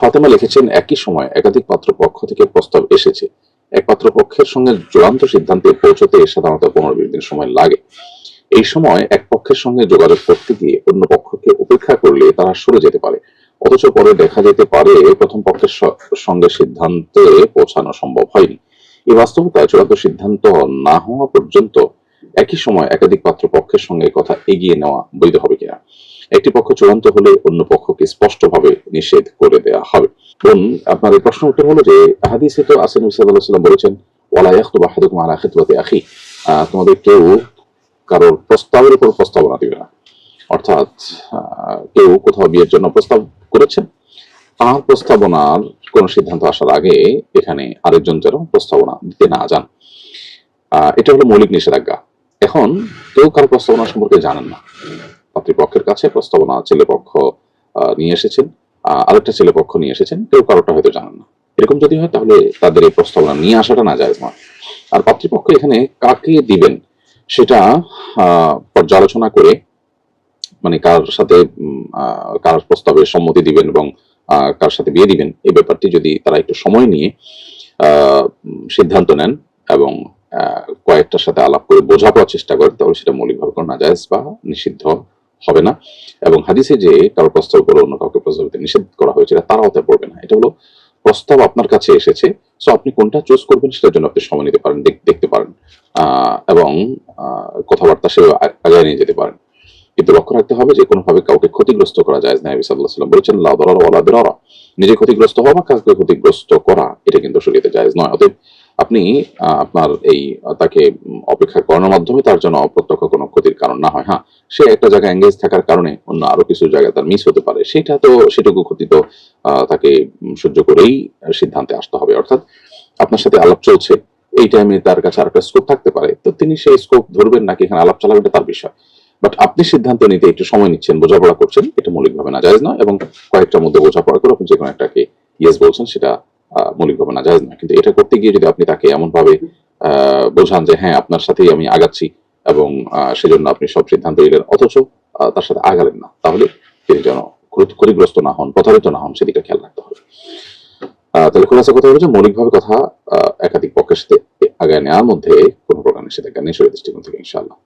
ফাতেমা লিখেছেন, একই সময় একাধিক পাত্রপক্ষ থেকে প্রস্তাব এসেছে। এক পাত্রপক্ষের সঙ্গে চূড়ান্ত সিদ্ধান্তে পৌঁছতে সাধারণত পনেরো বিশ দিন সময় লাগে। এই সময় এক পক্ষের সঙ্গে যোগাযোগ করতে গিয়ে অন্য পক্ষকে উপেক্ষা করলে তারা সরে যেতে পারে। অথচ পরে দেখা যেতে পারে, প্রথম পক্ষের সঙ্গে সিদ্ধান্তে পৌঁছানো সম্ভব হয়নি। এই বাস্তবতায় চূড়ান্ত সিদ্ধান্ত না হওয়া পর্যন্ত একই সময় একাধিক পাত্রপক্ষের সঙ্গে কথা এগিয়ে নেওয়া বৈধ হবে একটি পক্ষ চূড়ান্ত হলে অন্য পক্ষকে স্পষ্টভাবে নিষেধ করে দেওয়া হবে। আপনার এই প্রশ্ন উত্তর হলো যে, হাদিসে তো আসেন সাল্লাম বলেছেন, ওয়ালা ইয়াখতুবা আহাদুকুম আলা আখি। তোমাদের কেউ কারোর প্রস্তাবের উপর প্রস্তাবনা দিবে না। অর্থাৎ কেউ কোথাও বিয়ের জন্য প্রস্তাব করেছেন। তার প্রস্তাবনার কোন সিদ্ধান্ত আসার আগে এখানে আরেকজন যেন প্রস্তাবনা দিতে না যান। এটা হলো মৌলিক নিষেধাজ্ঞা। এখন কেউ কারও প্রস্তাবনা সম্পর্কে জানেন না। পাত্রীপক্ষের কাছে প্রস্তাবনা ছেলেপক্ষ নিয়ে এসেছেন। আরেকটা ছেলেপক্ষ নিয়ে এসেছেন, কেউ কারোটা হয়তো জানেন না। এরকম যদি হয়, তাহলে তাদের এই প্রস্তাবনা নিয়ে আসাটা না যায় নয় আর পাত্রীপক্ষ এখানে কাকে দিবেন সেটা পর্যালোচনা করে মানে কার সাথে কার প্রস্তাবে সম্মতি দিবেন এবং কার সাথে বিয়ে দিবেন, এই ব্যাপারটি যদি তারা একটু সময় নিয়ে সিদ্ধান্ত নেন এবং কয়েকটার সাথে আলাপ করে বোঝাপড়ার চেষ্টা করেন, তাহলে সেটা মৌলিকভাবে কোনো নাজায়জ বা নিষিদ্ধ হবে না। এবং হাদিসে যে কারও প্রস্তাব করে অন্য কাউকে প্রস্তাব দিতে নিষেধ করা হয়েছে তারাও তা পড়বে না। এটা হলো প্রস্তাব আপনার কাছে এসেছে সো আপনি কোনটা চুজ করবেন সেটার জন্য আপনি সময় নিতে পারেন দেখতে পারেন। এবং কথাবার্তা সে আগায় নিয়ে যেতে পারেন। কিন্তু লক্ষ্য রাখতে হবে যে কোনোভাবে কাউকে ক্ষতিগ্রস্ত করা যায় না। নবী আলাইহি বলেছেন, লা দরার ওয়ালা নিজে ক্ষতিগ্রস্ত হওয়া বা কাউকে ক্ষতিগ্রস্ত করা, এটা কিন্তু শরীয়তে জায়েজ নয়। অতএব আপনি আপনার এই তাকে অপেক্ষা করানোর মাধ্যমে তার জন্য অপ্রত্যক্ষ কোনো ক্ষতির কারণ না হয় হ্যাঁ? সে একটা জায়গায় এঙ্গেজ থাকার কারণে অন্য আরও কিছু জায়গায় তার মিস হতে পারে। সেটা তো, সেটুকু ক্ষতি তো তাকে সহ্য করেই সিদ্ধান্তে আসতে হবে। অর্থাৎ আপনার সাথে আলাপ চলছে, এই টাইমে তার কাছে আর একটা স্কোপ থাকতে পারে। তো তিনি সেই স্কোপ ধরবেন নাকি এখানে আলাপ চালাবেন তার বিষয়। বাট আপনি সিদ্ধান্ত নিতে একটু সময় নিচ্ছেন, বোঝাপড়া করছেন, এটা মৌলিকভাবে না জায়েজ নয় এবং কয়েকটার মধ্যে বোঝাপড়া করে আপনি যে কোনো একটাকে ইয়েস বলছেন, সেটা আহ, মৌলিকভাবে না জায়েজ না। কিন্তু এটা করতে গিয়ে যদি আপনি তাকে এমন ভাবে আহ, বোঝান যে হ্যাঁ আপনার সাথেই আমি আগাচ্ছি এবং সেজন্য আপনি সব সিদ্ধান্ত নিলেন অথচ তার সাথে আগালেন না। তাহলে তিনি যেন ক্ষতি- ক্ষতিগ্রস্ত না হন প্রতারিত না হন সেদিকে খেয়াল রাখতে হবে। তাহলে খোলাসা কথা হলো যে মৌলিকভাবে কথা একাধিক পক্ষের সাথে আগায় নেওয়ার মধ্যে কোনো প্রকার নিষেধাজ্ঞা নেই শরীর দৃষ্টিকোণ থেকে ইনশাআল্লাহ।